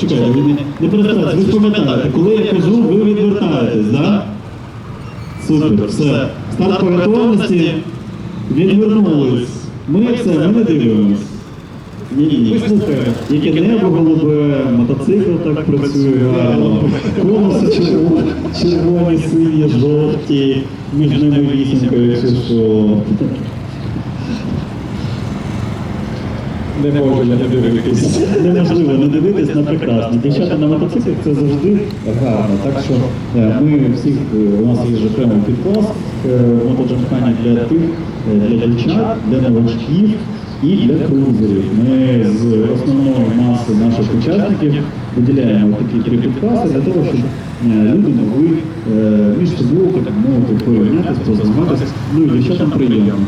чекайте, ви не, не перестарайтесь, ви ж пам'ятаєте, коли я кажу, ви відвертаєтесь, да? Супер, все. Старт по готовності, відвернулись. Ми все, ми не дивимось. Ні, ні, ні. Яке небо голубе, мотоцикл так працює гарно, колеса червоні, червоні, сині, жовті, між ними вісімка, якщо що. Не можу не дивитись. Неможливо не дивитись на прекрасні. Дівчата на мотоциклах це завжди гарно. Так що е, ми всіх, е, у нас є вже окремий підклас е, для тих, для дівчат, для новачків і для крузерів. Ми з основної маси наших учасників виділяємо такі три підкласи для того, щоб люди могли між собою, так мовити, порівнятися, позмагатися. Ну і дівчатам приємно.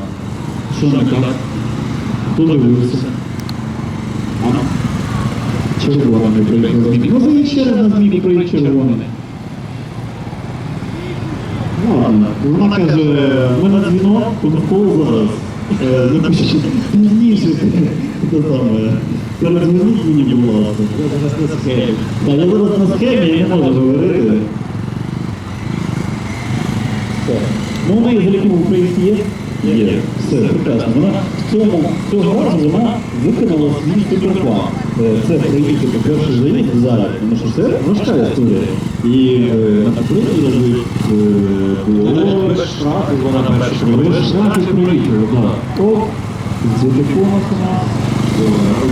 Що не так? Хто дивився? Червоний приїхав змій. Ну, ви ще раз на змій приїхав червоний. Ну, Ладно, вона каже, ми на дзвінок, конфол зараз. Е, Напишіть пізніше, те саме. Передзвоніть мені, будь ласка. Я зараз на схемі. Так, я зараз на схемі, я не можу говорити. Ну, неї залікова українські є? Є. Все, прекрасно. Вона в цьому цього разу вона виконала свій суперплан. Е, Це проїхати перший заїзд залі, тому що це важка історія. І е, на попередній е, було Без штрафів вона перша без штрафів проїхала, так. О, з телефону сама.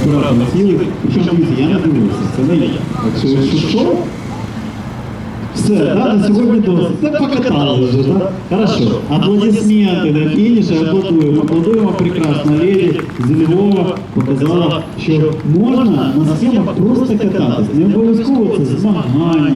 Оператор цілий. Причому я не дивився, це не я. Якщо що, все, да, на сьогодні досить. Це покатали вже, так? Хорошо. Аплодисменти на фініші, аплодуємо. Аплодуємо прекрасно. Леді з Львова показала, що можна на схемах просто кататись. Не обов'язково це змагання.